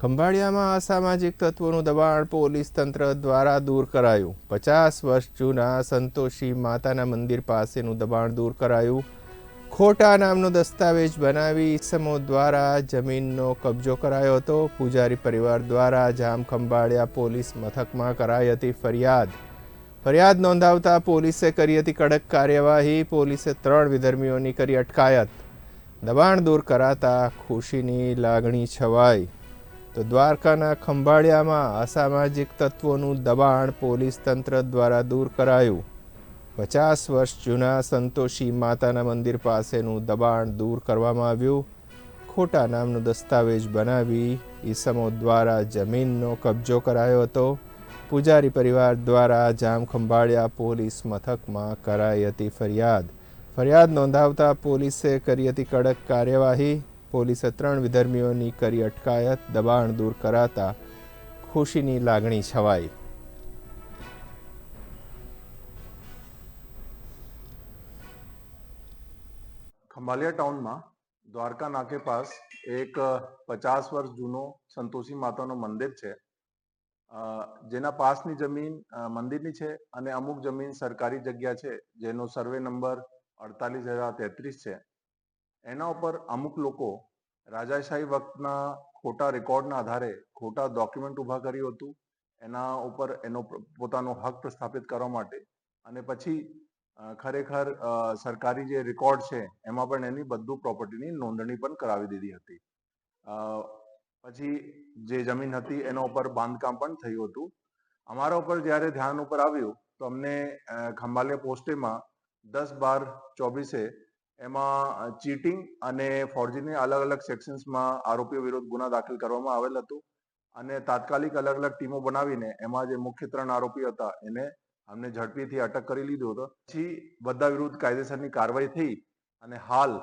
ખંભાળિયામાં અસામાજિક તત્વોનું દબાણ પોલીસ તંત્ર દ્વારા દૂર કરાયું. પચાસ વર્ષ જૂના સંતોષી માતાના મંદિર પાસેનું દબાણ દૂર કરાયું. ખોટા નામનો દસ્તાવેજ બનાવી ઈસમો દ્વારા જમીનનો કબજો કરાયો હતો. પૂજારી પરિવાર દ્વારા જામ ખંભાળિયા પોલીસ મથકમાં કરાઈ હતી ફરિયાદ. ફરિયાદ નોંધાવતા પોલીસે કરી હતી કડક કાર્યવાહી. પોલીસે ત્રણ વિધર્મીઓની કરી અટકાયત. દબાણ દૂર કરાતા ખુશીની લાગણી છવાઈ. તો દ્વારકાના ખંભાળિયામાં અસામાજિક તત્વોનું દબાણ પોલીસ તંત્ર દ્વારા દૂર કરાયું. પચાસ વર્ષ જૂના સંતોષી માતાના મંદિર પાસેનું દબાણ દૂર કરવામાં આવ્યું. ખોટા નામનો દસ્તાવેજ બનાવી ઈસમો દ્વારા જમીનનો કબજો કરાયો હતો. પૂજારી પરિવાર દ્વારા જામ ખંભાળિયા પોલીસ મથકમાં કરાઈ હતી ફરિયાદ. ફરિયાદ નોંધાવતા પોલીસે કરી હતી કડક કાર્યવાહી. પોલીસે ત્રણ વિધર્મીઓની કરી અટકાયત, દબાણ દૂર કરાતા ખુશીની લાગણી છવાઈ. ખંભાલિયા ટાઉનમાં દ્વારકા નાકે પાસ એક પચાસ વર્ષ જૂનો સંતોષી માતાનો મંદિર છે. જેના પાસની જમીન મંદિરની છે અને અમુક જમીન સરકારી જગ્યા છે, જેનો સર્વે નંબર અડતાલીસ હજાર તેત્રીસ છે. એના ઉપર અમુક લોકો રાજાશાહી વખતના ખોટા રેકોર્ડના આધારે ખોટા ડોક્યુમેન્ટ ઊભા કર્યું હતું. એના ઉપર એનો પોતાનો હક પ્રસ્થાપિત કરવા માટે. અને પછી ખરેખર સરકારી જે રેકોર્ડ છે, એમાં પણ એની બધું પ્રોપર્ટીની નોંધણી પણ કરાવી દીધી હતી. પછી જે જમીન હતી, એના ઉપર બાંધકામ પણ થયું હતું. અમારા ઉપર જ્યારે ધ્યાન ઉપર આવ્યું, તો અમને ખંભાલિયા પોસ્ટેમાં દસ બાર ચોવીસે એમાં ચીટિંગ અને ફોર્જરીની અલગ અલગ સેક્શન્સમાં આરોપીઓ વિરુદ્ધ ગુના દાખલ કરવામાં આવેલ હતું અને તાત્કાલિક અલગ અલગ ટીમો બનાવીને એમાં જે મુખ્ય ત્રણ આરોપી હતા એને અમને ઝડપીથી અટક કરી લીધો હતો. પછી બધા વિરુદ્ધ કાયદેસરની કાર્યવાહી થઈ અને હાલ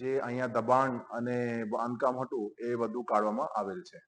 જે અહીંયા દબાણ અને બાંધકામ હતું એ બધું કાઢવામાં આવેલ છે.